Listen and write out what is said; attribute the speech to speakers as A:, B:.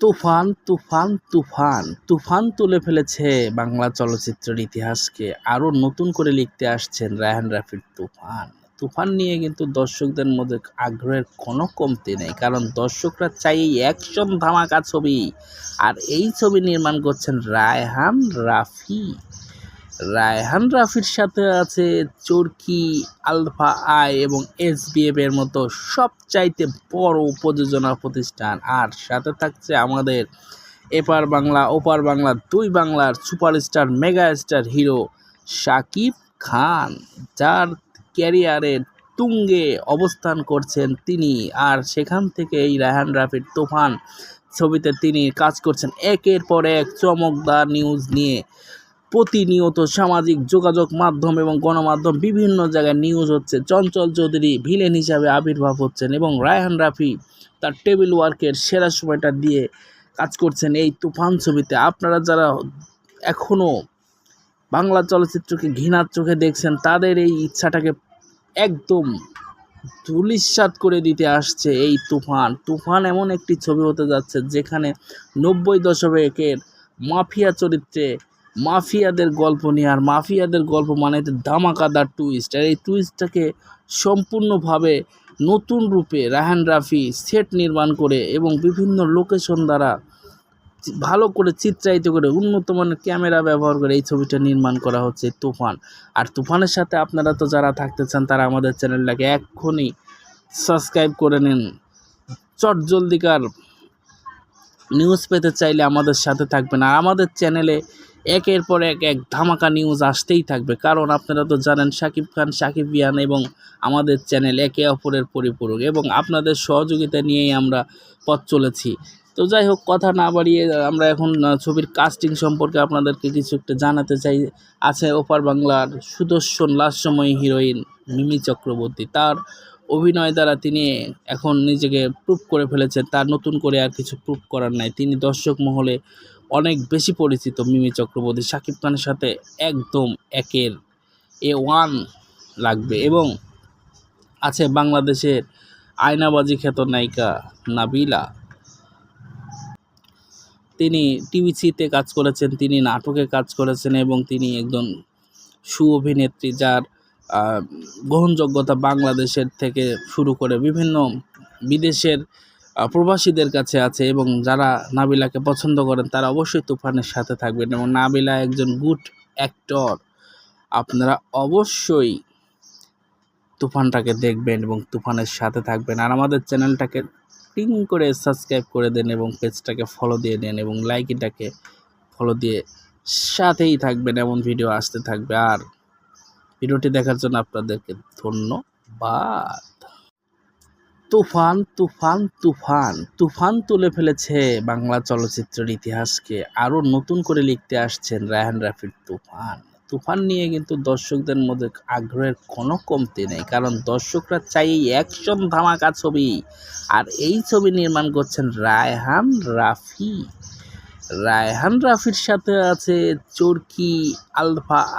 A: তুফান তুফান তুফান। তুফান তুলে ফেলেছে বাংলা চলচ্চিত্রের ইতিহাসকে। আরও নতুন করে লিখতে আসছেন রায়হান রাফির তুফান। তুফান নিয়ে কিন্তু দর্শকদের মধ্যে আগ্রহের কোনো কমতি নেই, কারণ দর্শকরা চাই অ্যাকশন ধামাকা ছবি। আর এই ছবি নির্মাণ করছেন রায়হান রাফি। রায়হান রাফির সাথে আছে চরকি, আলফা আই এবং এস এর মতো সবচাইতে বড় প্রযোজনা প্রতিষ্ঠান। আর সাথে থাকছে আমাদের এপার বাংলা, ওপার বাংলা, দুই বাংলার superstar mega star hero Shakib Khan, যার ক্যারিয়ারের তুঙ্গে অবস্থান করছেন তিনি। আর সেখান থেকে এই রায়হান রাফির তুফান ছবিতে তিনি কাজ করছেন। একের পর এক চমকদার নিউজ নিয়ে প্রতিনিয়ত সামাজিক যোগাযোগ মাধ্যম এবং গণমাধ্যম বিভিন্ন জায়গায় নিউজ হচ্ছে। চঞ্চল চৌধুরী ভিলেন হিসাবে আবির্ভাব হচ্ছেন এবং রায়হান রাফি তার টেবিল ওয়ার্কের সেরা সময়টা দিয়ে কাজ করছেন এই তুফান ছবিতে। আপনারা যারা এখনও বাংলা চলচ্চিত্রকে ঘৃণার চোখে দেখছেন, তাদের এই ইচ্ছাটাকে একদম ধুলিস্বাদ করে দিতে আসছে এই তুফান। তুফান এমন একটি ছবি হতে যাচ্ছে যেখানে নব্বই দশকের মাফিয়া চরিত্রে মাফিয়াদের গল্প নিয়ে, আর মাফিয়াদের গল্প মানে ধামাকাদার টুইস্ট আর এই টুইস্টটাকে সম্পূর্ণভাবে নতুন রূপে রাহান রাফি সেট নির্মাণ করে এবং বিভিন্ন লোকেশন দ্বারা ভালো করে চিত্রায়িত করে উন্নত মানের ক্যামেরা ব্যবহার করে এই ছবিটা নির্মাণ করা হচ্ছে তুফান। আর তুফানের সাথে আপনারা তো যারা থাকতে চান, তারা আমাদের চ্যানেলটাকে এক্ষুনি সাবস্ক্রাইব করে নিন। চট জলদিকার নিউজ পেতে চাইলে আমাদের সাথে থাকবেন। আর আমাদের চ্যানেলে একের পর এক এক ধামাকা নিউজ আসতেই থাকবে। কারণ আপনারা তো জানেন শাকিব খান শাকিব ইয়ান এবং আমাদের চ্যানেল একে অপরের পরিপূরক এবং আপনাদের সহযোগিতা নিয়েই আমরা পথ চলেছি। তো যাই হোক, কথা না বাড়িয়ে আমরা এখন ছবির কাস্টিং সম্পর্কে আপনাদেরকে কিছু একটা জানাতে চাই। আছে ওপার বাংলার সুদর্শন, লাস্যময়ী হিরোইন মিমি চক্রবর্তী। তার অভিনয় দ্বারা তিনি এখন নিজেকে প্রুভ করে ফেলেছেন। তার নতুন করে আর কিছু প্রুভ করার নাই। তিনি দর্শক মহলে অনেক বেশি পরিচিত মিমি চক্রবর্তী, শাকিব খানের সাথে একদম একের এ ওয়ান লাগবে এবং আছে বাংলাদেশের আয়নাবাজি খ্যাত নায়িকা নাবিলা। তিনি টিভিসিতে কাজ করেছেন, তিনি নাটকে কাজ করেছেন এবং তিনি একজন সু অভিনেত্রী যার গ্রহণযোগ্যতা বাংলাদেশের থেকে শুরু করে বিভিন্ন বিদেশের প্রবাসীদের কাছে আছে এবং যারা নাবিলাকে পছন্দ করেন তারা অবশ্যই তুফানের সাথে থাকবেন এবং নাবিলা একজন গুড অ্যাক্টর। আপনারা অবশ্যই তুফানটাকে দেখবেন এবং তুফানের সাথে থাকবেন। আর আমাদের চ্যানেলটাকে টিং করে সাবস্ক্রাইব করে দেন এবং পেজটাকে ফলো দিয়ে দেন এবং লাইকিটাকে ফলো দিয়ে সাথেই থাকবেন, এমন ভিডিও আসতে থাকবে। আর ভিডিওটি দেখার জন্য আপনাদেরকে ধন্যবাদ। তুফান তুফান তুফান তুফান তুলে ফেলেছে বাংলা চলচ্চিত্রের ইতিহাসকে। আরও নতুন করে লিখতে আসছেন রায়হান রাফির তুফান। তুফান নিয়ে কিন্তু দর্শকদের মধ্যে আগ্রহের কোনো কমতি নেই, কারণ দর্শকরা চাই অ্যাকশন ধামাকা ছবি। আর এই ছবি নির্মাণ করছেন রায়হান রাফি। রায়হান রাফির সাথে আছে চরকি আলফা